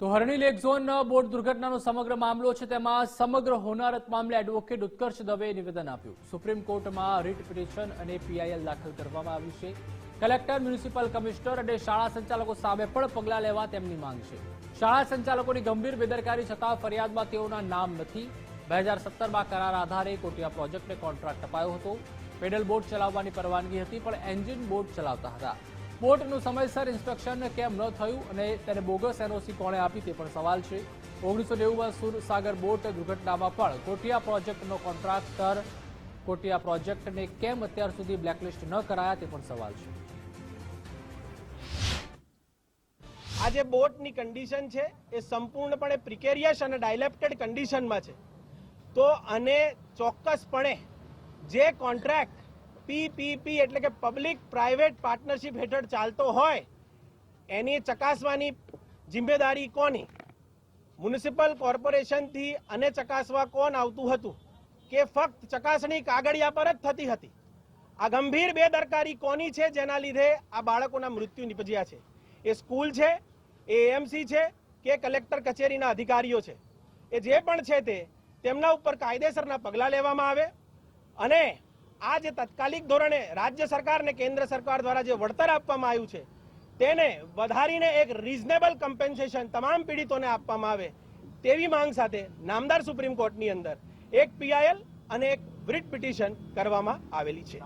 તો Harni lake zone boat દુર્ઘટનાનો સમગ્ર મામલો છે, તેમાં સમગ્ર હોનારત મામલે એડવોકેટ ઉત્કર્ષ દવેએ નિવેદન આપ્યું. સુપ્રીમ કોર્ટમાં રીટ પિટિશન અને પીઆઈએલ દાખલ કરવામાં આવી છે. કલેક્ટર, મ્યુનિસિપલ કમિશનર અને શાળા સંચાલકો સામે પણ પગલાં લેવા તેમની માંગ છે. શાળા સંચાલકોની ગંભીર બેદરકારી છતાં ફરિયાદમાં તેઓના નામ નથી. બે હજાર સત્તરમાં કરાર આધારે કોટિયા પ્રોજેક્ટને કોન્ટ્રાક્ટ અપાયો હતો. પેડલ બોટ ચલાવવાની પરવાનગી હતી, પણ એન્જિન બોટ ચલાવતા હતા. બોટનું સમયસર ઇન્સ્પેક્શન કેમ ન થયું અને તેને બોગસ એનઓસી કોણે આપી તે પણ સવાલ છે. ઓગણીસો નેવુંમાં સુરસાગર બોટ દુર્ઘટનામાં પણ કોટિયા પ્રોજેક્ટનો કોન્ટ્રાક્ટર કોટિયા પ્રોજેક્ટને કેમ અત્યાર સુધી બ્લેકલિસ્ટ ન કરાયા તે પણ સવાલ છે. આ જે બોટની કન્ડિશન છે એ સંપૂર્ણપણે પ્રિકેરિયસ અને ડાયલેપ્ટેડ કન્ડિશનમાં છે. તો આને ચોક્કસપણે જે કોન્ટ્રાક્ટ પીપીપી એટલે કે પબ્લિક પ્રાઇવેટ પાર્ટનરશિપ હેઠળ ચાલતો હોય, એની ચકાસવાની જિમ્મેદારી કોની? મ્યુનિસિપલ કોર્પોરેશનથી અને ચકાસવા કોણ આવતું હતું? કે ફક્ત ચકાસણી કાગળિયા પર જ થતી હતી? આ ગંભીર બેદરકારી કોની છે? જેના લીધે આ બાળકોના મૃત્યુ નિપજ્યા છે. એ સ્કૂલ છે, એ એએમસી છે, કે કલેક્ટર કચેરીના અધિકારીઓ છે? એ જે પણ છે તે, તેમના ઉપર કાયદેસરના પગલાં લેવામાં આવે અને આ જે તાત્કાલિક ધોરણે રાજ્ય સરકાર ને કેન્દ્ર સરકાર દ્વારા જે વળતર આપવામાં આવ્યું છે, તેને વધારીને એક રીઝનેબલ કમ્પેન્સેશન તમામ પીડિતોને આપવામાં આવે તેવી માંગ સાથે નામદાર સુપ્રીમ કોર્ટની અંદર એક પીઆઈએલ અને એક બ્રિટ પિટિશન કરવામાં આવેલી છે.